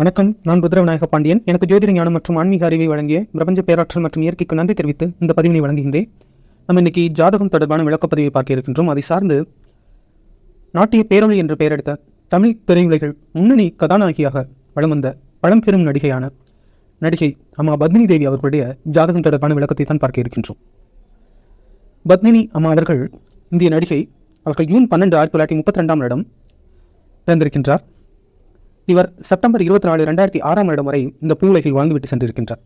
வணக்கம் நான் ருத்ரவிநாயக பாண்டியன். எனக்கு ஜோதிட ஞானம் மற்றும் ஆன்மீக அறிவை வழங்கிய பிரபஞ்ச பேராற்றல் மற்றும் இயற்கைக்கு நன்றி தெரிவித்து இந்த பதிவினை வழங்குகின்றேன். நம்ம இன்னைக்கு ஜாதகம் தொடர்பான விளக்கப்பதிவை பார்க்க இருக்கின்றோம். அதை சார்ந்து நாட்டிய பேரொழி என்று பெயரெடுத்த தமிழ் திரையுலகில் முன்னணி கதாநாயகியாக வலம் வந்த பழம்பெரும் நடிகையான நடிகை அம்மா பத்மினி தேவி அவர்களுடைய ஜாதகம் தொடர்பான விளக்கத்தை தான் பார்க்க இருக்கின்றோம். பத்மினி அம்மா அவர்கள் இந்திய நடிகை. அவர்கள் ஜூன் பன்னெண்டு ஆயிரத்தி தொள்ளாயிரத்தி முப்பத்தி ரெண்டாம் வருடம் பிறந்திருக்கின்றார். இவர் செப்டம்பர் இருபத்தி நாலு ரெண்டாயிரத்தி ஆறாம் வருடம் வரை இந்த பூவுலகில் வாழ்ந்துவிட்டு சென்றிருக்கின்றார்.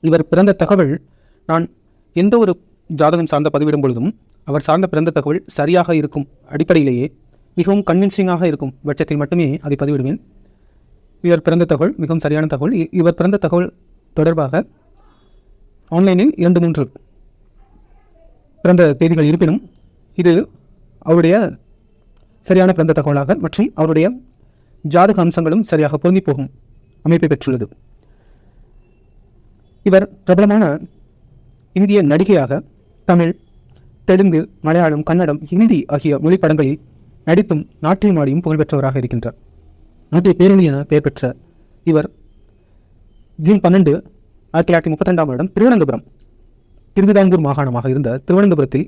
இவர் பிறந்த தகவல் நான் எந்த ஒரு ஜாதகம் சார்ந்த பதிவிடும் பொழுதும் அவர் சார்ந்த பிறந்த தகவல் சரியாக இருக்கும் அடிப்படையிலேயே மிகவும் கன்வின்சிங்காக இருக்கும் பட்சத்தில் மட்டுமே அதை பதிவிடுவேன். இவர் பிறந்த தகவல் மிகவும் சரியான தகவல். இ- இவர் பிறந்த தகவல் தொடர்பாக ஆன்லைனில் இரண்டு மூன்று பிறந்த தேதிகள் இருப்பினும் இது அவருடைய சரியான பிறந்த தகவலாக மற்றும் அவருடைய ஜாதக அம்சங்களும் சரியாக பொருந்தி போகும் அமைப்பை பெற்றுள்ளது. இவர் பிரபலமான இந்திய நடிகையாக தமிழ் தெலுங்கு மலையாளம் கன்னடம் ஹிந்தி ஆகிய மொழி படங்களில் நடித்தும் நாட்டியமாடியும் புகழ்பெற்றவராக இருக்கின்றார். நாட்டிய பேரணி என பெயர் பெற்ற இவர் ஜூன் பன்னெண்டு ஆயிரத்தி தொள்ளாயிரத்தி முப்பத்தி ரெண்டாம் வருடம் திருவனந்தபுரம் திருவிதாங்கூர் மாகாணமாக இருந்த திருவனந்தபுரத்தில்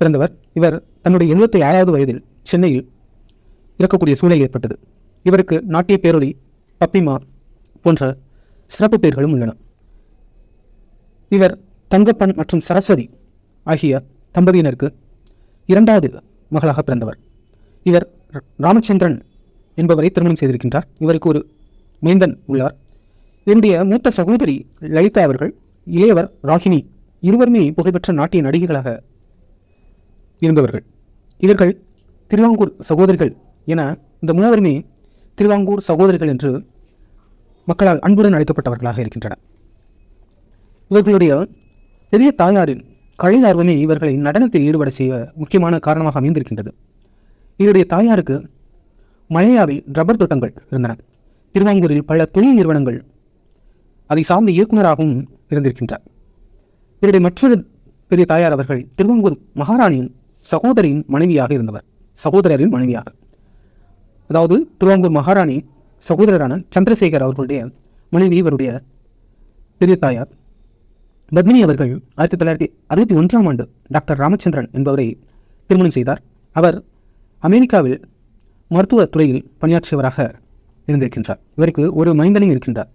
பிறந்தவர். இவர் தன்னுடைய எழுபத்தி ஏழாவது வயதில் சென்னையில் இறக்கக்கூடிய சூழல் ஏற்பட்டது. இவருக்கு நாட்டிய பேரொளி பப்பிமா போன்ற சிறப்பு பெயர்களும் உள்ளன. இவர் தங்கப்பன் மற்றும் சரஸ்வதி ஆகிய தம்பதியினருக்கு இரண்டாவது மகளாக பிறந்தவர். இவர் ராமச்சந்திரன் என்பவரை திருமணம் செய்திருக்கின்றார். இவருக்கு ஒரு மைந்தன் உள்ளார். இவருடைய மூத்த சகோதரி லலிதா அவர்கள் இளையவர் ராகினி இருவருமே புகழ்பெற்ற நாட்டிய நடிகைகளாக இருந்தவர்கள். இவர்கள் திருவாங்கூர் சகோதரிகள் என இந்த மூவருமே திருவாங்கூர் சகோதரிகள் என்று மக்களால் அன்புடன் அழைக்கப்பட்டவர்களாக இருக்கின்றனர். இவர்களுடைய பெரிய தாயாரின் கலை ஆர்வமே இவர்களை நடனத்தில் ஈடுபட செய்ய முக்கியமான காரணமாக அமைந்திருக்கின்றது. இவருடைய தாயாருக்கு மலையாவில் ரப்பர் தோட்டங்கள் இருந்தன. திருவாங்கூரில் பல தொழில் நிறுவனங்கள் அதை சார்ந்த இயக்குநராகவும் இருந்திருக்கின்றார். இவருடைய மற்றொரு பெரிய தாயார் அவர்கள் திருவாங்கூர் மகாராணியின் சகோதரியின் மனைவியாக இருந்தவர். சகோதரரின் மனைவியாக. அதாவது திருவாங்கூர் மகாராணி சகோதரரான சந்திரசேகர் அவர்களுடைய மனைவி இவருடைய பெரிய தாயார். பத்மினி அவர்கள் ஆயிரத்தி தொள்ளாயிரத்தி அறுபத்தி ஒன்றாம் ஆண்டு டாக்டர் ராமச்சந்திரன் என்பவரை திருமணம் செய்தார். அவர் அமெரிக்காவில் மருத்துவத் துறையில் பணியாற்றியவராக இருந்திருக்கின்றார். இவருக்கு ஒரு மைந்தனும் இருக்கின்றார்.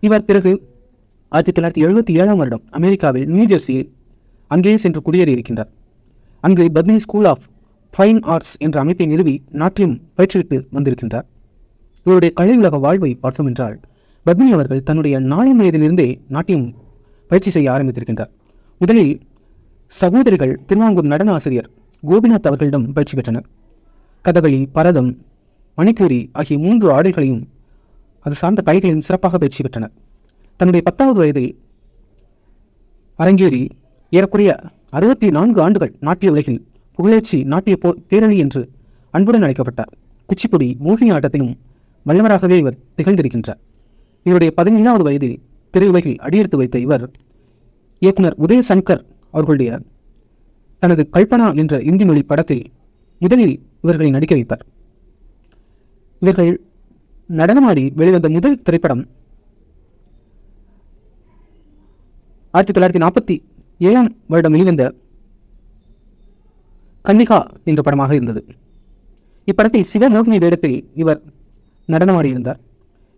இவர் பிறகு ஆயிரத்தி தொள்ளாயிரத்தி எழுபத்தி ஏழாம் வருடம் அமெரிக்காவில் நியூ ஜெர்சியில் அங்கேயே சென்று குடியேறி இருக்கின்றார் அங்கு Padmini school of fine arts என்ற அமைப்பை நிறுவி நாட்டியம் பயிற்றுவித்து வந்திருக்கின்றார். இவருடைய கலை உலக வாழ்வை பார்த்தோம் என்றால் பத்மினி அவர்கள் தன்னுடைய நாலாம் வயதிலிருந்தே நாட்டியம் பயிற்சி செய்ய ஆரம்பித்திருக்கின்றார். முதலில் சகோதரிகள் திருவாங்கூர் நடன ஆசிரியர் கோபிநாத் அவர்களிடம் பயிற்சி பெற்றனர். கதகளி பரதம் மணிக்கூரி ஆகிய மூன்று ஆடல்களையும் அது சார்ந்த கலைகளையும் சிறப்பாக பயிற்சி பெற்றனர். தன்னுடைய பத்தாவது வயதில் அரங்கேறி ஏறக்குறைய அறுபத்தி நான்கு ஆண்டுகள் நாட்டிய உலகில் புகழேச்சி நாட்டிய போ பேரணி என்று அன்புடன் அழைக்கப்பட்டார். குச்சிப்புடி மோகினி ஆட்டத்திலும் வல்லவராகவே இவர் திகழ்ந்திருக்கின்றார். இவருடைய பதினேழாவது வயதில் திரையுலகில் அடியெடுத்து வைத்த இவர் இயக்குனர் உதய சங்கர் அவர்களுடைய தனது கல்பனா என்ற இந்தி மொழி படத்தில் முதலில் இவர்களை நடிக்க வைத்தார். இவர்கள் நடனமாடி வெளிவந்த முதல் திரைப்படம் ஆயிரத்தி தொள்ளாயிரத்தி நாற்பத்தி ஏழாம் வருடம் வெளிவந்த கன்னிகா என்ற படமாக இருந்தது. இப்படத்தில் சிவமோகினி வேடத்தில் இவர் நடனமாடியிருந்தார்.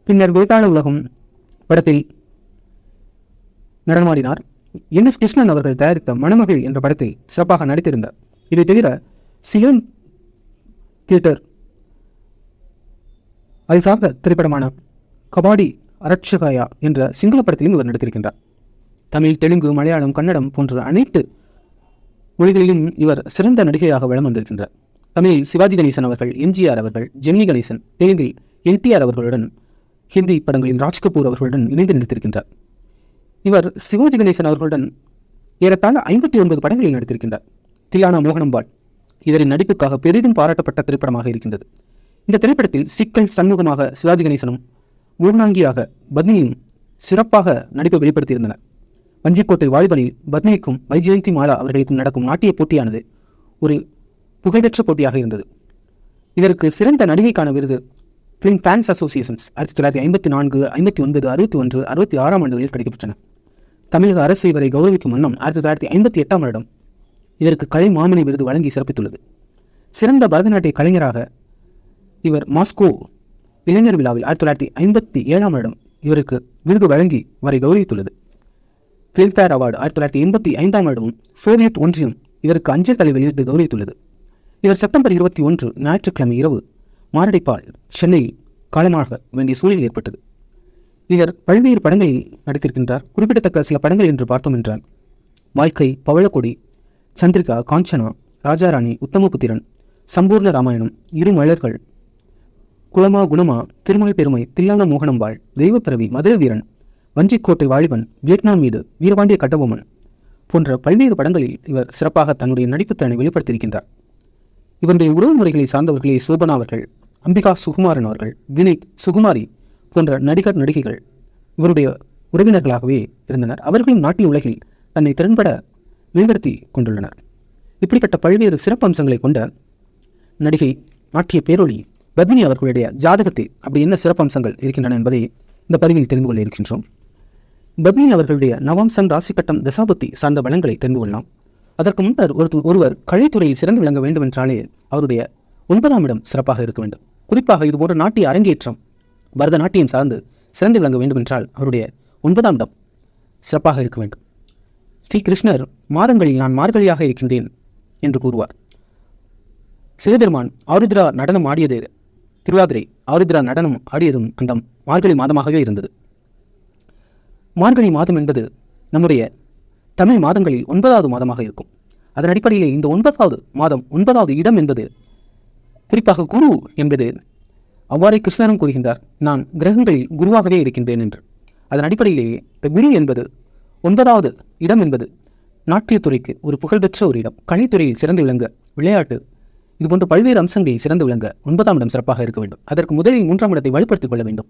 பின்னர் வேதாள உலகம் படத்தில் நடனமாடினார். என் எஸ் கிருஷ்ணன் அவர்கள் தயாரித்த மணமகள் என்ற படத்தில் சிறப்பாக நடித்திருந்தார். இதை தவிர சியோன் தியேட்டர் அது சார்ந்த திரைப்படமான கபாடி அரட்சகாயா என்ற சிங்கள படத்திலும் இவர் நடித்திருக்கின்றார். தமிழ் தெலுங்கு மலையாளம் கன்னடம் போன்ற அனைத்து மொழிகளிலும் இவர் சிறந்த நடிகையாக வளம் வந்திருக்கின்றார். தமிழில் சிவாஜி கணேசன் அவர்கள் எம்ஜிஆர் அவர்கள் ஜெமினி கணேசன் தெலுங்கில் என்டிஆர் அவர்களுடன் ஹிந்தி படங்களில் ராஜ் கபூர் அவர்களுடன் இணைந்து நடித்திருக்கின்றார். இவர் சிவாஜி கணேசன் அவர்களுடன் ஏறத்தாழ ஐம்பத்தி ஒன்பது படங்களில் நடித்திருக்கின்றார். தில்லானா மோகனம்பாள் இவரின் நடிப்புக்காக பெரிதும் பாராட்டப்பட்ட திரைப்படமாக இருக்கின்றது. இந்த திரைப்படத்தில் சிக்கல் சண்முகமாக சிவாஜி கணேசனும் மூர்ணாங்கியாக பத்மியும் சிறப்பாக நடிப்பை வெளிப்படுத்தியிருந்தனர். வஞ்சிக்கோட்டை வாலிபனில் பத்மினிக்கும் வைஜெயந்தி மாலா அவர்களுக்கும் நடக்கும் நாட்டிய போட்டியானது ஒரு புகழ்பெற்ற போட்டியாக இருந்தது. இதற்கு சிறந்த நடிகைக்கான விருது ஃபிலிம் ஃபேன்ஸ் அசோசியேஷன்ஸ் ஆயிரத்தி தொள்ளாயிரத்தி ஐம்பத்தி நான்கு ஐம்பத்தி ஒன்பது அறுபத்தி ஒன்று அறுபத்தி ஆறாம் ஆண்டுகளில் கிடைக்கப்பட்டன தமிழக அரசு இவரை கௌரவிக்கும் வண்ணம் ஆயிரத்தி தொள்ளாயிரத்தி ஐம்பத்தி எட்டாம் வருடம் இதற்கு கலை மாமணி விருது வழங்கி சிறப்பித்துள்ளது. சிறந்த பரதநாட்டிய கலைஞராக இவர் மாஸ்கோ இளைஞர் விழாவில் ஆயிரத்தி தொள்ளாயிரத்தி ஐம்பத்தி ஏழாம் வருடம் இவருக்கு விருது வழங்கி வரை கௌரவித்துள்ளது. ஃபிலிம்ஃபேர் அவார்டு ஆயிரத்தி தொள்ளாயிரத்தி எண்பத்தி ஐந்தாம் ஆண்டும் சோவியத் ஒன்றியம் இவருக்கு அஞ்சல் தலை வெளியிட்டு கௌரவித்துள்ளது. இவர் செப்டம்பர் இருபத்தி ஒன்று ஞாயிற்றுக்கிழமை இரவு மாரடைப்பால் சென்னையில் காலமாக வேண்டிய சூழல் ஏற்பட்டது. இவர் பல்வேறு படங்களில் நடித்திருக்கின்றார். குறிப்பிடத்தக்க சில படங்கள் என்று பார்த்தோம் என்றால் வாழ்க்கை பவளக்கொடி சந்திரிகா காஞ்சனா ராஜாராணி உத்தமபுத்திரன் சம்பூர்ண ராமாயணம் இரு மலர்கள் குலமா குணமா திருமால் பெருமை தில்லான மோகனம்பாள் தெய்வப்பிறவி மதுரை வீரன் வஞ்சிக்கோட்டை வாலிபன் வியட்நாம் மீது வீரபாண்டிய கட்டபொம்மன் போன்ற பல்வேறு படங்களில் இவர் சிறப்பாக தன்னுடைய நடிப்புத்திறனை வெளிப்படுத்தியிருக்கின்றார். இவருடைய உறவு முறைகளை சார்ந்தவர்களே சோபனா அவர்கள் அம்பிகா சுகுமாரன் அவர்கள் வினித் சுகுமாரி போன்ற நடிகர் நடிகைகள் இவருடைய உறவினர்களாகவே இருந்தனர். அவர்களும் நாட்டிய உலகில் தன்னை திறன்பட மேம்படுத்தி கொண்டுள்ளனர். இப்படிப்பட்ட பல்வேறு சிறப்பு அம்சங்களை கொண்ட நடிகை நாட்டிய பேரொளி பத்மினி அவர்களுடைய ஜாதகத்தில் அப்படி என்ன சிறப்பு அம்சங்கள் இருக்கின்றன என்பதை இந்த பதிவில் தெரிந்து கொள்ள இருக்கின்றோம். பத்மினி அவர்களுடைய நவாம்சன் ராசிக்கட்டம் தசாபத்தி சார்ந்த பலன்களை தெரிந்து கொள்ளலாம். அதற்கு முன்னர் ஒரு ஒருவர் கலைத்துறையில் சிறந்து விளங்க வேண்டும் என்றாலே அவருடைய ஒன்பதாம் இடம் சிறப்பாக இருக்க வேண்டும். குறிப்பாக இதுபோன்ற நாட்டிய அரங்கேற்றம் பரதநாட்டியம் சார்ந்து சிறந்து விளங்க வேண்டும் என்றால் அவருடைய ஒன்பதாம் இடம் சிறப்பாக இருக்க வேண்டும். ஸ்ரீ கிருஷ்ணர் மாதங்களில் நான் மார்கழியாக இருக்கின்றேன் என்று கூறுவார். சிவபெருமான் ஆருத்ரா நடனம் ஆடியது திருவாதிரை ஆருத்ரா நடனம் ஆடியதும் அந்த மார்கழி மாதமாகவே இருந்தது. மார்கழி மாதம் என்பது நம்முடைய தமிழ் மாதங்களில் ஒன்பதாவது மாதமாக இருக்கும். அதன் அடிப்படையிலே இந்த ஒன்பதாவது மாதம் ஒன்பதாவது இடம் என்பது குறிப்பாக குரு என்பது அவ்வாறே கிருஷ்ணரும் கூறுகின்றார் நான் கிரகங்களில் குருவாகவே இருக்கின்றேன் என்று. அதன் அடிப்படையிலேயே இந்த குரு என்பது ஒன்பதாவது இடம் என்பது நாட்டியத்துறைக்கு ஒரு புகழ்பெற்ற ஒரு இடம். கலைத்துறையில் சிறந்து விளங்க விளையாட்டு இது போன்ற பல்வேறு அம்சங்களில் சிறந்து விளங்க ஒன்பதாம் இடம் சிறப்பாக இருக்க வேண்டும். அதற்கு முதலில் மூன்றாம் இடத்தை வலுப்படுத்திக் கொள்ள வேண்டும்.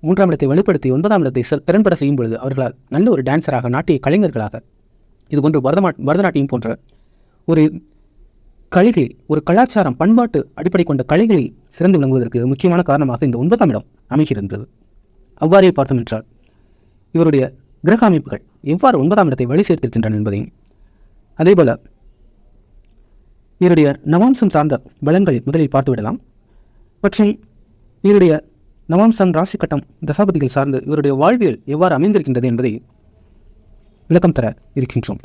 மூன்றாம் இடத்தை வலுப்படுத்தி ஒன்பதாம் இடத்தை திறன்பட செய்யும் பொழுது அவர்களால் நல்ல ஒரு டான்சராக நாட்டிய கலைஞர்களாக இது போன்று பரதமா பரதநாட்டியம் போன்ற ஒரு கலைகள் ஒரு கலாச்சாரம் பண்பாட்டு அடிப்படை கொண்ட கலைகளை சிறந்து விளங்குவதற்கு முக்கியமான காரணமாக இந்த ஒன்பதாம் இடம் அமைகின்றது. அவ்வாறே பார்த்தோம் என்றால் இவருடைய கிரக அமைப்புகள் எவ்வாறு ஒன்பதாம் இடத்தை வழி சேர்த்திருக்கின்றன என்பதையும் அதேபோல இவருடைய நவாம்சம் சார்ந்த பலன்களை முதலில் பார்த்துவிடலாம் பற்றி மற்றும் இவருடைய நவாம்சம் ராசி கட்டம் தசாபதிகள் சார்ந்து இவருடைய வாழ்வியல் எவ்வாறு அமைந்திருக்கின்றது என்பதை விளக்கம் தர இருக்கின்றோம்.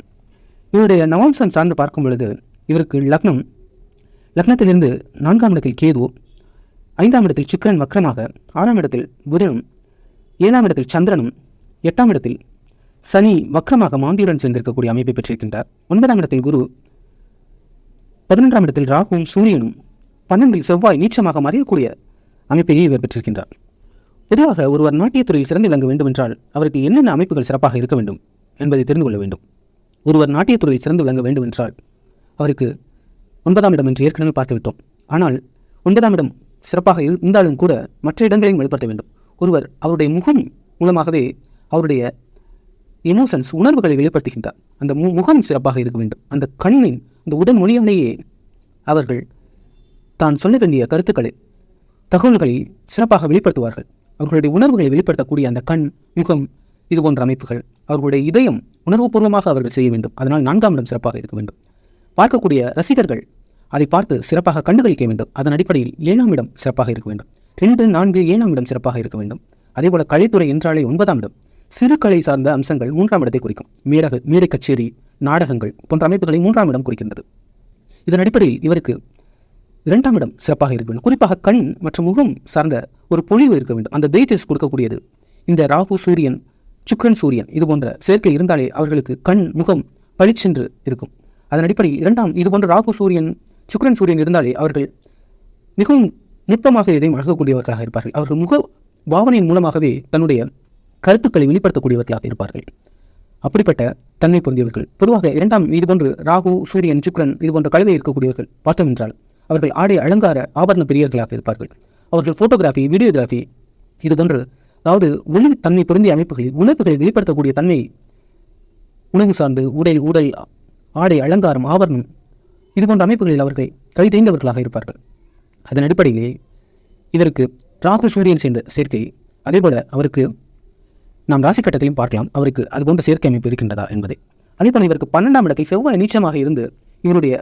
இவருடைய நவாம்சம் சார்ந்து பார்க்கும் பொழுது இவருக்கு லக்னம் லக்னத்திலிருந்து நான்காம் இடத்தில் கேது ஐந்தாம் இடத்தில் சுக்கரன் வக்ரமாக ஆறாம் இடத்தில் புதனும் ஏழாம் இடத்தில் சந்திரனும் எட்டாம் இடத்தில் சனி வக்ரமாக மாந்தியுடன் சேர்ந்திருக்கக்கூடிய அமைப்பை பெற்றிருக்கின்றார். ஒன்பதாம் இடத்தில் குரு பதினொன்றாம் இடத்தில் ராகுவும் சூரியனும் பன்னெண்டில் செவ்வாய் நீச்சமாக மறையக்கூடிய அமைப்பையே இவர் பெற்றிருக்கின்றார். பொதுவாக ஒருவர் நாட்டியத்துறையில் சிறந்து விளங்க வேண்டும் என்றால் அவருக்கு என்னென்ன அமைப்புகள் சிறப்பாக இருக்க வேண்டும் என்பதை தெரிந்து கொள்ள வேண்டும். ஒருவர் நாட்டியத்துறையில் சிறந்து விளங்க வேண்டும் என்றால் அவருக்கு ஒன்பதாம் இடம் என்று ஏற்கனவே பார்த்துவிட்டோம். ஆனால் ஒன்பதாம் இடம் சிறப்பாக இருந்தாலும் கூட மற்ற இடங்களையும் வெளிப்படுத்த வேண்டும். ஒருவர் அவருடைய முகம் மூலமாகவே அவருடைய எமோஷன்ஸ் உணர்வுகளை வெளிப்படுத்துகின்றார். அந்த மு முகம் சிறப்பாக இருக்க வேண்டும். அந்த கண்ணின் அந்த உடல் மொழியாலேயே அவர்கள் தான் சொல்ல வேண்டிய கருத்துக்களை தகவல்களை சிறப்பாக வெளிப்படுத்துவார்கள். அவர்களுடைய உணர்வுகளை வெளிப்படுத்தக்கூடிய அந்த கண் முகம் இது போன்ற அமைப்புகள் அவர்களுடைய இதயம் உணர்வுபூர்வமாக அவர்கள் செய்ய வேண்டும். அதனால் நான்காம் இடம் சிறப்பாக இருக்க வேண்டும். பார்க்கக்கூடிய ரசிகர்கள் அதை பார்த்து சிறப்பாக கண்டுகளிக்க வேண்டும். அதன் அடிப்படையில் ஏழாம் இடம் சிறப்பாக இருக்க வேண்டும். ரெண்டு நான்கு ஏழாம் இடம் சிறப்பாக இருக்க வேண்டும். அதேபோல கலைத்துறை என்றாலே ஒன்பதாம் இடம். சிறு கலை சார்ந்த அம்சங்கள் மூன்றாம் இடத்தை குறிக்கும். மேடக மேடை கச்சேரி நாடகங்கள் போன்ற அமைப்புகளை மூன்றாம் இடம் குறிக்கின்றது. இதன் அடிப்படையில் இவருக்கு இரண்டாம் இடம் சிறப்பாக இருக்க வேண்டும். குறிப்பாக கண் மற்றும் முகம் சார்ந்த ஒரு பொழிவு இருக்க வேண்டும். அந்த தேஜஸ் கொடுக்கக்கூடியது. இந்த ராகு சூரியன் சுக்ரன் சூரியன் இது போன்ற சேர்க்கை இருந்தாலே அவர்களுக்கு கண் முகம் பளிச்சென்று இருக்கும். அதன் அடிப்படையில் இரண்டாம் இது போன்ற ராகு சூரியன் சுக்ரன் சூரியன் இருந்தாலே அவர்கள் மிகவும் நுட்பமாக எதையும் அழகக்கூடியவர்களாக இருப்பார்கள். அவர்கள் முக பாவனையின் மூலமாகவே தன்னுடைய கருத்துக்களை வெளிப்படுத்தக்கூடியவர்களாக இருப்பார்கள். அப்படிப்பட்ட தன்மை பொருந்தியவர்கள். பொதுவாக இரண்டாம் இது போன்று ராகு சூரியன் சுக்ரன் இது போன்ற கலவை இருக்கக்கூடியவர்கள் பார்த்தோம் என்றால் அவர்கள் ஆடை அலங்கார ஆபரண பிரியர்களாக இருப்பார்கள். அவர்கள் ஃபோட்டோகிராஃபி வீடியோகிராஃபி இது போன்று அதாவது ஒளி தன்மை பொருந்திய அமைப்புகளில் உணர்வுகளை வெளிப்படுத்தக்கூடிய தன்மை உணவு சார்ந்து உடல் உடல் ஆடை அலங்காரம் ஆபரணம் இது போன்ற அமைப்புகளில் அவர்கள் கை தேய்ந்தவர்களாக இருப்பார்கள். அதன் அடிப்படையிலே இதற்கு ராகு சூரியன் சேர்ந்த சேர்க்கை அதேபோல அவருக்கு நாம் ராசி கட்டத்தையும் பார்க்கலாம் அவருக்கு அது போன்ற சேர்க்கை அமைப்பு இருக்கின்றதா என்பதை. அதேபோல் இவருக்கு பன்னெண்டாம் இடத்தில் செவ்வாய் நீச்சமாக இருந்து இவருடைய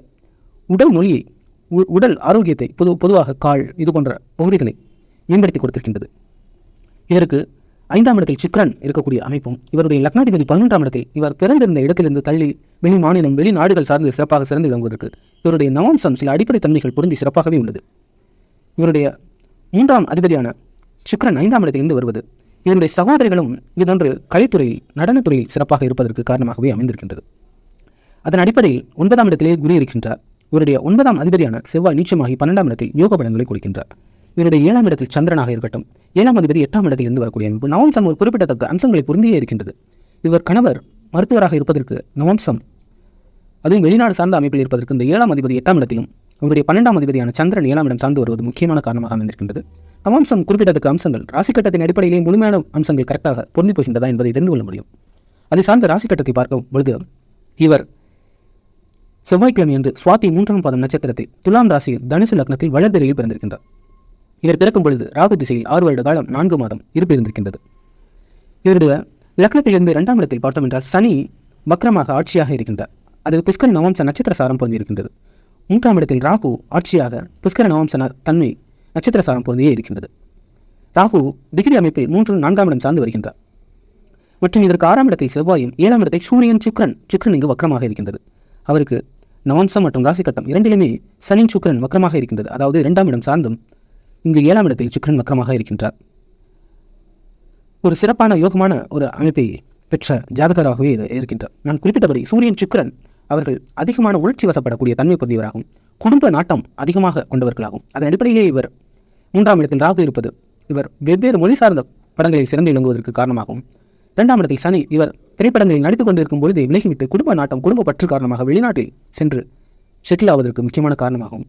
உடல் மொழியை உடல் ஆரோக்கியத்தை பொது பொதுவாக கால் இது போன்ற பகுதிகளை மேம்படுத்தி கொடுத்திருக்கின்றது. இதற்கு ஐந்தாம் இடத்தில் சிக்ரன் இருக்கக்கூடிய அமைப்பும் இவருடைய லக்னாதிபதி பதினொன்றாம் இடத்தில் இவர் பிறந்திருந்த இடத்திலிருந்து தள்ளி வெளி மாநிலம் வெளிநாடுகள் சார்ந்து சிறப்பாக சிறந்து விளங்குவதற்கு இவருடைய நவம்சம் சில அடிப்படை தன்மைகள் பொருந்தி சிறப்பாகவே உள்ளது. இவருடைய மூன்றாம் அதிபதியான சிக்ரன் ஐந்தாம் இடத்திலிருந்து வருவது இவருடைய சகோதரிகளும் இதொன்று கலைத்துறையில் நடனத்துறையில் சிறப்பாக இருப்பதற்கு காரணமாகவே அமைந்திருக்கின்றது. அதன் அடிப்படையில் ஒன்பதாம் இடத்திலே குரு இருக்கின்றார். இவருடைய ஒன்பதாம் அதிபதியான செவ்வாய் நீச்சமாகி பன்னெண்டாம் இடத்தில் யோக பலன்களை கொடுக்கின்றார். இவருடைய ஏழாம் இடத்தில் சந்திரனாக இருக்கட்டும் ஏழாம் அதிபதி எட்டாம் இடத்தில் இருந்து வரக்கூடிய அமைப்பு நவம்சம் ஒரு குறிப்பிடத்தக்க அம்சங்களை பொருந்தியே இருக்கின்றது. இவர் கணவர் மருத்துவராக இருப்பதற்கு நவம்சம் அதுவும் வெளிநாடு சார்ந்த அமைப்பில் இருப்பதற்கு இந்த ஏழாம் அதிபதி எட்டாம் இடத்திலும் அவருடைய பன்னெண்டாம் அதிபதியான சந்திரன் ஏழாம் இடம் சார்ந்து வருவது முக்கியமான காரணமாக அமைந்திருக்கின்றது. நவம்சம் குறிப்பிடத்தக்க அம்சங்கள் ராசி கட்டத்தின் அடிப்படையிலே முழுமையான அம்சங்கள் கரெக்டாக பொருந்தி போகின்றதா என்பதை தெரிந்து கொள்ள முடியும். அதை சார்ந்த ராசி கட்டத்தை பார்க்கும் பொழுது இவர் செவ்வாய்க்கிழமை என்று சுவாதி மூன்றாம் பாதம் நட்சத்திரத்தில் துலாம் ராசியில் தனுசு லக்னத்தில் வளர்பிறையில் பிறந்திருக்கின்றார். இவர் பிறக்கும் பொழுது ராகு திசையில் ஆறு வருட காலம் நான்கு மாதம் இருப்பு இருந்திருக்கின்றது இவருடைய லக்னத்திலிருந்து இரண்டாம் இடத்தில் பார்த்தோம் என்றால் சனி வக்ரமாக ஆட்சியாக இருக்கின்றார். அது புஷ்கர நவம்ச நட்சத்திர சாரம் பொருந்திருக்கின்றது மூன்றாம் இடத்தில் ராகு ஆட்சியாக புஷ்கர நவம்ச தன்மை நட்சத்திர சாரம் பொருந்தியே இருக்கின்றது. ராகு டிகிரி அமைப்பில் மூன்று நான்காம் இடம் சார்ந்து வருகின்றார். மற்றும் இதற்கு ஆறாம் இடத்தில் செவ்வாயும் ஏழாம் இடத்தில் சூரியன் சுக்ரன் சுக்ரன் இங்கு வக்கரமாக இருக்கின்றது. அவருக்கு நவம்சம் மற்றும் ராசி கட்டம் இரண்டிலுமே சனி சுக்கரன் வக்கரமாக இருக்கின்றது. அதாவது இரண்டாம் இடம் சார்ந்தும் இங்கு ஏழாம் இடத்தில் சுக்கிரன் வக்கரமாக இருக்கின்றார். ஒரு சிறப்பான யோகமான ஒரு அமைப்பை பெற்ற ஜாதகராகவே இருக்கின்றார். நான் குறிப்பிட்டபடி சூரியன் சுக்கரன் அவர்கள் அதிகமான உணர்ச்சி வசப்படக்கூடிய தன்மை பொருந்தியவராகும் குடும்ப நாட்டம் அதிகமாக கொண்டவர்களாகும் அதன் அடிப்படையிலே இவர் மூன்றாம் இடத்தில் ராகு இருப்பது இவர் வெவ்வேறு மொழி சார்ந்த படங்களில் சிறந்து விளங்குவதற்கு காரணமாகும் இரண்டாம் இடத்தில் சனி இவர் திரைப்படங்களில் நடித்துக் கொண்டிருக்கும் பொழுது விலகிவிட்டு குடும்ப நாட்டம் குடும்ப பற்று காரணமாக வெளிநாட்டில் சென்று செட்டில் ஆவதற்கு முக்கியமான காரணமாகும்.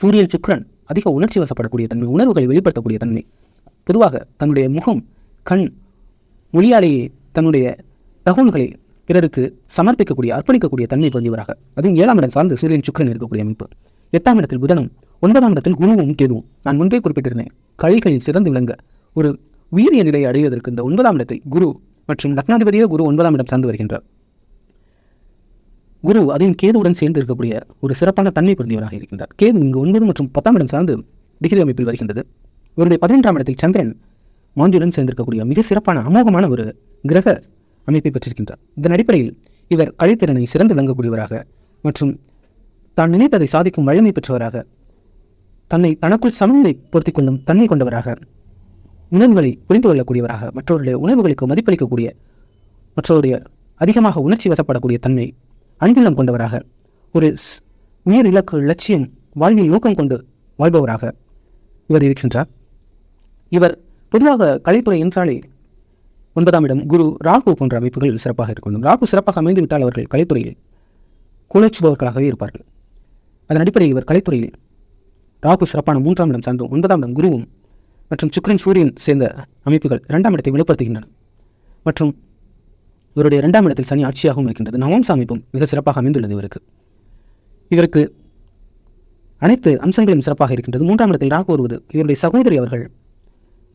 சூரியன் சுக்ரன் அதிக உணர்ச்சி வசப்படக்கூடிய தன்மை உணர்வுகளை வெளிப்படுத்தக்கூடிய தன்மை. பொதுவாக தன்னுடைய முகம் கண் மொழியாலேயே தன்னுடைய தகவல்களை பிறருக்கு சமர்ப்பிக்கக்கூடிய அர்ப்பணிக்கக்கூடிய தன்மை பொருந்தியவராக. அதுவும் ஏழாம் இடம் சார்ந்து சூரியன் சுக்கிரன் இருக்கக்கூடிய அமைப்பு. எட்டாம் இடத்தில் புதனும் ஒன்பதாம் இடத்தில் குருவும் கேதுவும். நான் முன்பே குறிப்பிட்டிருந்தேன் கலைகளில் சிறந்து விளங்க ஒரு உயிரிய நிலையை அடைவதற்கு இந்த ஒன்பதாம் இடத்தை குரு மற்றும் லக்னாதிபதியாக குரு ஒன்பதாம் இடம் சார்ந்து வருகின்றார். குரு அதையும் கேதுவுடன் சேர்ந்து இருக்கக்கூடிய ஒரு சிறப்பான தன்மை பொருந்தியவராக இருக்கின்றார். கேது இங்கு ஒன்பது மற்றும் பத்தாம் இடம் சார்ந்து டிகிரி அமைப்பில் வருகின்றது. இவருடைய பதினொன்றாம் இடத்தில் சந்திரன் மாந்தியுடன் சேர்ந்திருக்கக்கூடிய மிக சிறப்பான அமோகமான ஒரு கிரக அமைப்பை பெற்றிருக்கின்றார். இதன் அடிப்படையில் இவர் கலைத்திறனை சிறந்து விளங்கக்கூடியவராக மற்றும் தான் நினைத்ததை சாதிக்கும் வலிமை பெற்றவராக தன்னை தனக்குள் சமநிலை பொருத்திக் கொள்ளும் தன்மை கொண்டவராக உணர்வுகளை புரிந்து கொள்ளக்கூடியவராக மற்றவருடைய உணர்வுகளுக்கு மதிப்பளிக்கக்கூடிய மற்றவருடைய அதிகமாக உணர்ச்சி வசப்படக்கூடிய தன்மை அன்பிலம் கொண்டவராக ஒரு ஸ்- உயர் இலக்கு லட்சியம் வாழ்வில் நோக்கம் கொண்டு வாழ்பவராக இவர் இருக்கின்றார். இவர் பொதுவாக கலைத்துறை என்றாலே ஒன்பதாம் இடம் குரு ராகு போன்ற அமைப்புகள் சிறப்பாக இருக்கணும். ராகு சிறப்பாக அமைந்துவிட்டால் அவர்கள் கலைத்துறையில் குலைச்சுபவர்களாகவே இருப்பார்கள். அதன் அடிப்படையில் இவர் கலைத்துறையில் ராகு சிறப்பான மூன்றாம் இடம் சார்ந்தும் ஒன்பதாம் இடம் குருவும் மற்றும் சுக்கிரன் சூரியன் சேர்ந்த அமைப்புகள் இரண்டாம் இடத்தை வெளிப்படுத்துகின்றன. மற்றும் இவருடைய இரண்டாம் இடத்தில் சனி ஆட்சியாகவும் இருக்கின்றது. நவம்ச அமைப்பும் மிக சிறப்பாக அமைந்துள்ளது இவருக்கு. இவருக்கு அனைத்து அம்சங்களும் சிறப்பாக இருக்கின்றது. மூன்றாம் இடத்தில் ராகு வருவது. இவருடைய சகோதரி அவர்கள்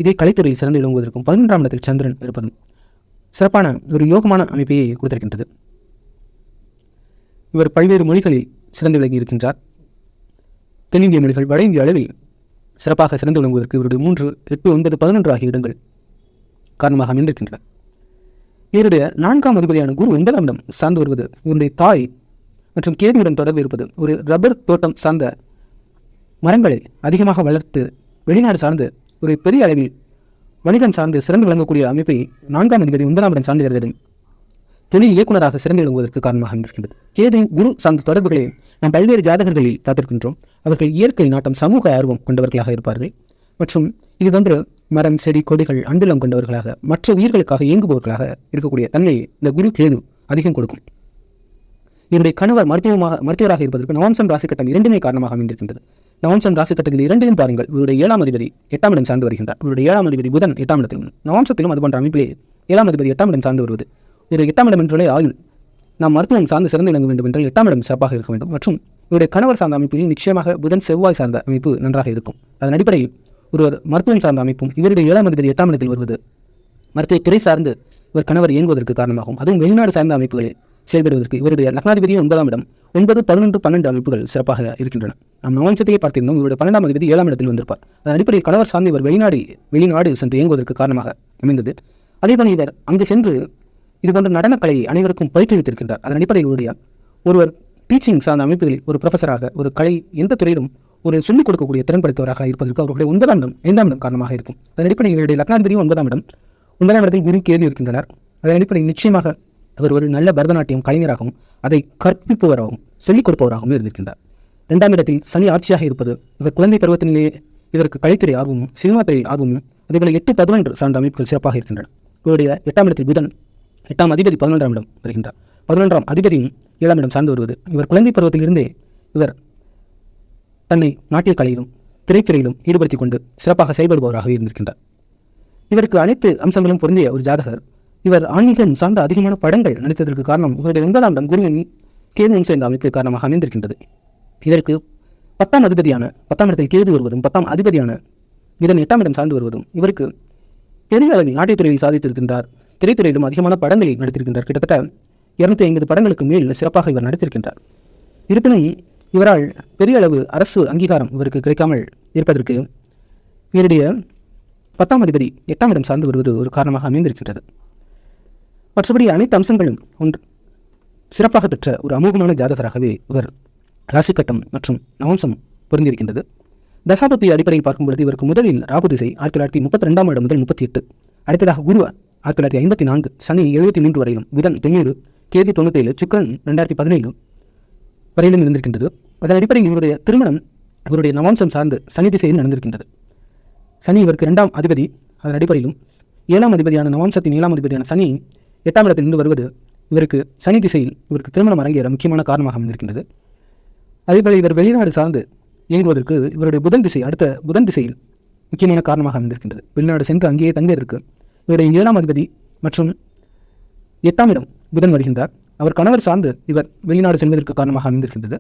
இதே கலைத்துறையில் சிறந்து விளங்குவதற்கும் பதினொன்றாம் இடத்தில் சந்திரன் இருப்பதும் சிறப்பான ஒரு யோகமான அமைப்பையை கொடுத்திருக்கின்றது. இவர் பல்வேறு மொழிகளில் சிறந்து விளங்கி இருக்கின்றார் தென்னிந்திய மொழிகள் வட இந்திய அளவில் சிறப்பாக சிறந்து விளங்குவதற்கு இவருடைய மூன்று எட்டு ஒன்பது பதினொன்று ஆகிய இடங்கள் காரணமாக அமைந்திருக்கின்றன. இவருடைய நான்காம் அதிபதியான குரு ஒன்பதாம் இடம் சார்ந்து வருவது இவருடைய தாய் மற்றும் கேதுவுடன் தொடர்பு இருப்பது ஒரு ரப்பர் தோட்டம் சார்ந்த மரங்களை அதிகமாக வளர்த்து வெளிநாடு சார்ந்து ஒரு பெரிய அளவில் வணிகம் சார்ந்து சிறந்து விளங்கக்கூடிய அமைப்பை நான்காம் அதிபதி ஒன்பதாம் இடம் சார்ந்து வருகிறது தொழில் இயக்குனராக சிறந்து விளங்குவதற்கு காரணமாக இருக்கின்றது கேது குரு சார்ந்த தொடர்புகளை நாம் பல்வேறு ஜாதகர்களில் பார்த்திருக்கின்றோம். அவர்கள் இயற்கை நாட்டம் சமூக ஆர்வம் கொண்டவர்களாக இருப்பார்கள். மற்றும் இது போன்று மரம் செடி கொடிகள் அண்டுலம் கொண்டவர்களாக மற்ற உயிர்களுக்காக இயங்குபவர்களாக இருக்கக்கூடிய தன்மையை இந்த குரு கேது அதிகம் கொடுக்கும். இவருடைய கணவர் மருத்துவமாக மருத்துவராக இருப்பதற்கு நவம்சம் ராசி கட்டம் இரண்டுமே காரணமாக அமைந்திருக்கின்றது. நவம்சம் ராசி கட்டத்தில் இரண்டையும் பாருங்கள். இவருடைய ஏழாம் அதிபதி எட்டாம் இடம் சார்ந்து வருகின்றார். இவருடைய ஏழாம் அதிபதி புதன் எட்டாம் இடத்திலும். நவம்சத்திலும் அது போன்ற அமைப்பிலே ஏழாம் அதிபதி எட்டாம் இடம் சார்ந்து வருவது இவர் எட்டாம் இடம் என்றாலே ஆயுள். நாம் மருத்துவம் சார்ந்து சிறந்து விளங்க வேண்டும் என்றால் எட்டாம் இடம் சிறப்பாக இருக்க வேண்டும். மற்றும் இவருடைய கணவர் சார்ந்த அமைப்பில் நிச்சயமாக புதன் செவ்வாய் சார்ந்த அமைப்பு நன்றாக இருக்கும். அதன் அடிப்படையில் ஒருவர் மருத்துவம் சார்ந்த அமைப்பும் இவருடைய ஏழாம் அதிபதி எட்டாம் இடத்தில் வருவது மருத்துவ துறை சார்ந்து இவர் கணவர் இயங்குவதற்கு காரணமாகும். அதுவும் வெளிநாடு சார்ந்த அமைப்புகளில் செயல்படுவதற்கு இவருடைய லக்னாதிபதியும் ஒன்பதாம் இடம். ஒன்பது பதினொன்று பன்னெண்டு அமைப்புகள் சிறப்பாக இருக்கின்றன. நாம் நவம்சத்தையே பார்த்திருந்தோம். இவருடைய பன்னெண்டாம் அதிபதி ஏழாம் இடத்தில் வந்திருப்பார். அதன் அடிப்படையில் கணவர் சார்ந்து இவர் வெளிநாடு வெளிநாடு சென்று இயங்குவதற்கு காரணமாக அமைந்தது. அதேபோல இவர் அங்கு சென்று இது போன்ற நடனக்கலையை அனைவருக்கும் பயிற்றுவித்திருக்கின்றார். அதன் அடிப்படையில் உடைய ஒருவர் டீச்சிங் சார்ந்த அமைப்புகளில் ஒரு ப்ரொஃபஸராக ஒரு கலை எந்த துறையிலும் ஒரு சொல்லிக் கொடுக்கக்கூடிய திறன் படைத்தவராக இருப்பதற்கு அவர்களுடைய ஒன்பதாம் இடம் ஐந்தாம் இடம் காரணமாக இருக்கும். அதன் அடிப்படையில் இவருடைய லக்னாதிபதியும் ஒன்பதாம் இடம் ஒன்பதாம் இடத்தில் குரு கேள்வி இருக்கின்றனர் அதன் அடிப்படையில் நிச்சயமாக அவர் ஒரு நல்ல பரதநாட்டியம் கலைஞராகவும் அதை கற்பிப்பவராகவும் சொல்லிக் கொடுப்பவராகவும் இருந்திருக்கின்றார். இரண்டாம் இடத்தில் சனி ஆட்சியாக இருப்பது இவர் குழந்தை பருவத்திலேயே இதற்கு கலைத்துறை ஆர்வமும் சினிமா துறை ஆர்வமும் அதேபோல எட்டு பதினொன்று சார்ந்த அமைப்புகள் சிறப்பாக இருக்கின்றன. இவருடைய எட்டாம் இடத்தில் புதன் எட்டாம் அதிபதி பதினொன்றாம் இடம் வருகின்றார். பதினொன்றாம் அதிபதியும் ஏழாம் இடம் சார்ந்து வருவது. இவர் குழந்தை பருவத்திலிருந்தே இவர் தன்னை நாட்டிய கலையிலும் திரைத்துறையிலும் ஈடுபடுத்திக் கொண்டு சிறப்பாக செயல்படுபவராக இருந்திருக்கின்றார். இவருக்கு அனைத்து அம்சங்களும் பொருந்திய ஒரு ஜாதகர். இவர் ஆன்மீகம் சார்ந்த அதிகமான படங்கள் நடித்ததற்கு காரணம் இவருடைய ஒன்பதாம் இடம் குருவின் கேதுவும் சேர்ந்த அமைப்பு காரணமாக அமைந்திருக்கின்றது. இதற்கு பத்தாம் அதிபதியான பத்தாம் இடத்தில் கேது வருவதும் பத்தாம் அதிபதியான இதன் எட்டாம் இடம் சார்ந்து வருவதும் இவருக்கு பெரிய அளவில் நாட்டியத்துறையில் சாதித்திருக்கின்றார். திரைத்துறையிலும் அதிகமான படங்களில் நடித்திருக்கின்றார். கிட்டத்தட்ட இருநூத்தி ஐம்பது படங்களுக்கு மேல் சிறப்பாக இவர் நடித்திருக்கின்றார். இருப்பினும் இவரால் பெரிய அளவு அரசு அங்கீகாரம் இவருக்கு கிடைக்காமல் இருப்பதற்கு இவருடைய பத்தாம் அதிபதி எட்டாம் இடம் சார்ந்து வருவது ஒரு காரணமாக அமைந்திருக்கின்றது. மற்றபடி அனைத்து அம்சங்களும் ஒன்று சிறப்பாக பெற்ற ஒரு அமோகமான ஜாதகராகவே இவர் ராசிக்கட்டம் மற்றும் நவம்சம் பொருந்திருக்கின்றது தசாபத்தி அடிப்படையில் பார்க்கும்பொழுது இவருக்கு முதலில் ராகு திசை ஆயிரத்தி தொள்ளாயிரத்தி முப்பத்தி ரெண்டாம் ஆண்டு முதல் முப்பத்தி எட்டு அடுத்ததாக குரு ஆயிரத்தி தொள்ளாயிரத்தி ஐம்பத்தி நான்கு சனி எழுபத்தி மூன்று வரையிலும் புதன் தொண்ணூறு கேதி தொண்ணூத்தேழு சுக்கரன் ரெண்டாயிரத்தி பதினேழு வரையிலும் இருந்திருக்கின்றது. அதன் அடிப்படையில் இவருடைய திருமணம் இவருடைய நவாம்சம் சார்ந்து சனி திசையில் நடந்திருக்கின்றது. சனி இவருக்கு இரண்டாம் அதிபதி அதன் அடிப்படையிலும் ஏழாம் அதிபதியான நவாம்சத்தின் ஏழாம் அதிபதியான சனி எட்டாம் இடத்தில் இருந்து வருவது இவருக்கு சனி திசையில் இவருக்கு திருமணம் அரங்கேற முக்கியமான காரணமாக அமைந்திருக்கின்றது. அதேபோல் இவர் வெளிநாடு சார்ந்து இயங்குவதற்கு இவருடைய புதன் திசை அடுத்த புதன் திசையில் முக்கியமான காரணமாக அமைந்திருக்கின்றது. வெளிநாடு சென்று அங்கேயே தங்குவதற்கு இவருடைய ஏழாம் அதிபதி மற்றும் எட்டாம் இடம் புதன் வருகின்றார். அவர் கணவர் சார்ந்து இவர் வெளிநாடு செல்வதற்கு காரணமாக அமைந்திருக்கின்றது.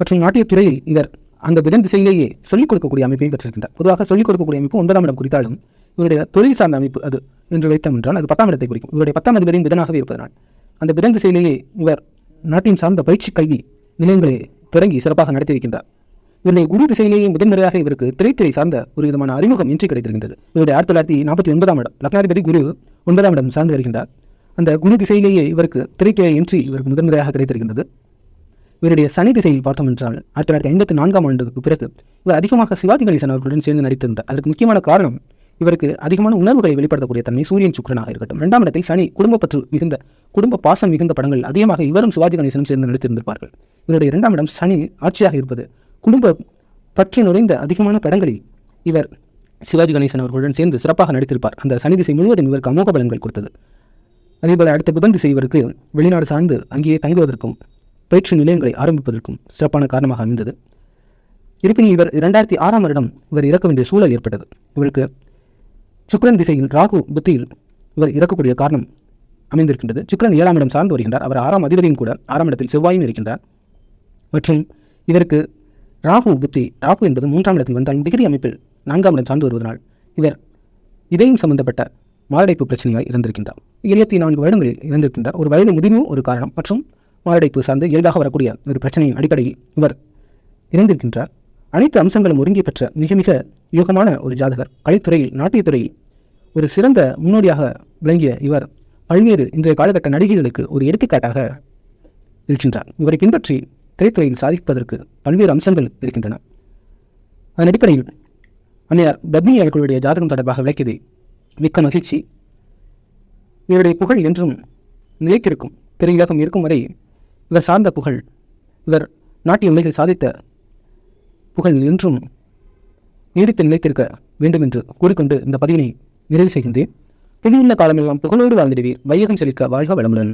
மற்றும் நாட்டிய துறையில் இவர் அந்த புதன் திசையிலேயே சொல்லிக் கொடுக்கக்கூடிய அமைப்பையும் பெற்றிருக்கின்றார். பொதுவாக சொல்லிக் கொடுக்கக்கூடிய அமைப்பு ஒன்பதாம் இடம் குறித்தாலும் இவருடைய தொழில் சார்ந்த அமைப்பு அது என்று வைத்தோம் என்றால் அது பத்தாம் இடத்தை குறிக்கும். இவருடைய பத்தாம் அதிபரின் புதனாகவே இருப்பதனால் அந்த புதன் திசையிலேயே இவர் நாட்டின் சார்ந்த பயிற்சி கல்வி நிலையங்களை தொடங்கி சிறப்பாக நடத்தியிருக்கின்றார் இவருடைய குரு திசையிலேயே முதன்முறையாக இவருக்கு திரைத்துறை சார்ந்த ஒரு விதமான அறிமுகம் இன்றி கிடைத்திருக்கின்றது. இவருடைய ஆயிரத்தி தொள்ளாயிரத்தி நாற்பத்தி ஒன்பதாம் இடம் லக்னாதிபதி குரு ஒன்பதாம் இடம் சார்ந்து வருகின்றார். அந்த குரு திசையிலேயே இவருக்கு திரைத்துறை இன்றி இவருக்கு முதன்முறையாக கிடைத்திருக்கின்றது. இவருடைய சனி திசையில் பார்த்தோம் என்றால் ஆயிரத்தி தொள்ளாயிரத்தி ஐம்பத்தி நான்காம் ஆண்டுக்கு பிறகு இவர் அதிகமாக சிவாஜி கணேசன் அவர்களுடன் சேர்ந்து நடித்திருந்தார் அதற்கு முக்கியமான காரணம் இவருக்கு அதிகமான உணர்வுகளை வெளிப்படுத்தக்கூடிய தன்மை சூரியன் சுக்கரனாக இருக்கட்டும். இரண்டாம் இடத்தை சனி குடும்பப்பற்று மிகுந்த குடும்ப பாசம் மிகுந்த படங்கள் அதிகமாக இவரும் சிவாஜி கணேசனும் சேர்ந்து நடித்திருந்திருப்பார்கள். இவருடைய இரண்டாம் இடம் சனி ஆட்சியாக இருப்பது குடும்ப பற்றி நுழைந்த அதிகமான படங்களில் இவர் சிவாஜி கணேசன் அவர்களுடன் சேர்ந்து சிறப்பாக நடித்திருப்பார். அந்த சனி திசை முழுவதும் இவருக்கு அமோக பலன்கள் கொடுத்தது. அதேபோல் அடுத்த புதன் திசை இவருக்கு வெளிநாடு சார்ந்து அங்கேயே தங்குவதற்கும் பயிற்சி நிலையங்களை ஆரம்பிப்பதற்கும் சிறப்பான காரணமாக அமைந்தது. இருப்பினும் இவர் இரண்டாயிரத்தி ஆறாம் வருடம் இவர் இறக்க வேண்டிய சூழல் ஏற்பட்டது. இவருக்கு சுக்ரன் திசையில் ராகு புத்தியில் இவர் இறக்கக்கூடிய காரணம் அமைந்திருக்கின்றது. சுக்ரன் ஏழாம் இடம் சார்ந்து வருகின்றார். அவர் ஆறாம் அதிபதியும் கூட ஆறாம் இடத்தில் செவ்வாயும் இருக்கின்றார். மற்றும் இதற்கு ராகு புத்தி ராகு என்பது மூன்றாம் இடத்தில் வந்தால் டிகிரி அமைப்பில் நான்காம் இடம் சார்ந்து வருவதனால் இவர் இதயம் சம்பந்தப்பட்ட மாரடைப்பு பிரச்சனையால் இறந்திருக்கின்றார் இருபத்தி நான்கு வருடங்களில் இறந்திருக்கின்றார். ஒரு வயது முதிர்வு ஒரு காரணம் மற்றும் மாரடைப்பு சார்ந்து இயல்பாக வரக்கூடிய ஒரு பிரச்சனையின் அடிப்படையில் இவர் இறந்திருக்கின்றார் அனைத்து அம்சங்களும் ஒருங்கி பெற்ற மிக மிக யோகமான ஒரு ஜாதகர். கலைத்துறையில் நாட்டியத்துறையில் ஒரு சிறந்த முன்னோடியாக விளங்கிய இவர் பல்வேறு இன்றைய காலகட்ட நடிகைகளுக்கு ஒரு எடுத்துக்காட்டாக இருக்கின்றார். இவரை பின்பற்றி திரைத்துறையில் சாதிப்பதற்கு பல்வேறு அம்சங்கள் இருக்கின்றன. அதன் அடிப்படையில் அன்னையார் பத்மினி அவர்களுடைய ஜாதகம் தொடர்பாக விளக்கியது மிக்க மகிழ்ச்சி. இவருடைய புகழ் என்றும் நிலைத்திருக்கும் திரையுலகம் இருக்கும் வரை இவர் சார்ந்த புகழ் இவர் நாட்டிய உலகில் சாதித்த புகழ் என்றும் நீடித்து நிலைத்திருக்க வேண்டும் என்று கூறிக்கொண்டு இந்த பதிவினை நிறைவு செய்கின்றேன். பின்னுள்ள காலமெல்லாம் புகழோடு வாழ்ந்திடுவீர். வையகம் செழிக்க வாழ்க வளமுடன்.